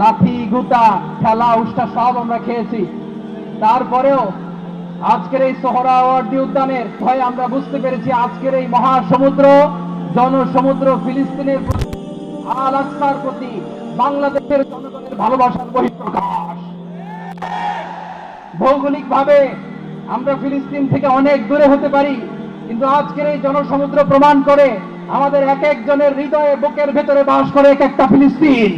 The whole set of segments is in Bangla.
লাঠি, গুতা, খেলা, উষ্টা সব আমরা খেয়েছি। তারপরেও আজকের এই সোহরাওয়ার্দী উদ্যানের ভয়ে আমরা বুঝতে পেরেছি আজকের এই মহাসমুদ্র, জনসমুদ্র, ফিলিস্তিনের আল আকসার প্রতি বাংলাদেশের জনগণের ভালোবাসার বহিঃপ্রকাশ। ভৌগোলিক ভাবে আমরা ফিলিস্তিন থেকে অনেক দূরে হতে পারি, কিন্তু আজকের এই জনসমুদ্র প্রমাণ করে আমাদের এক একজনের হৃদয়ে বুকের ভেতরে বাস করে এক একটা ফিলিস্তিন।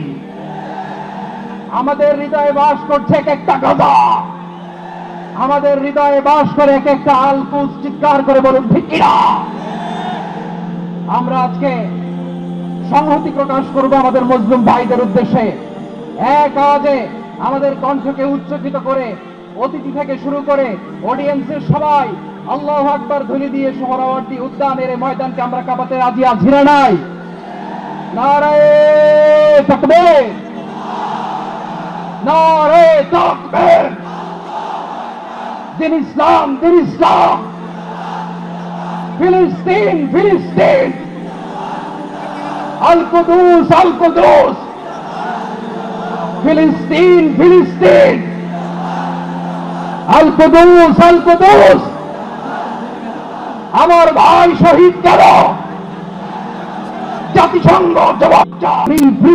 আমাদের হৃদয়ে বাস করছে এক একটা গাজা। আমাদের হৃদয়ে বাস করে এক একটা আলকুস চিৎকার করে বলুন কিনা আমরা আজকে সংহতি প্রকাশ করব আমাদের মজলুম ভাইদের উদ্দেশ্যে। এক আওয়াজে আমাদের কণ্ঠকে উচ্চকিত করে, অতিথি থেকে শুরু করে অডিয়েন্সের সবাই আল্লাহ আকবার ধ্বনি দিয়ে সোহরাওয়ার্দী উদ্যানের ময়দানকে আমরা কাঁপাতে রাজি আছি নাই? নারায়ে তাকবীর নারায়ে তাকবীর। দিন ইসলাম দিন ইসলাম। ফিলিস্তিন ফিলিস্তিন। আল কুদুস আল কুদুস। ফিলিস্তিন ফিলিস্তিন। আল কুদুস আল কুদুস। আমার ভাই শহীদ কেন? জাতিসংঘ জবাব free free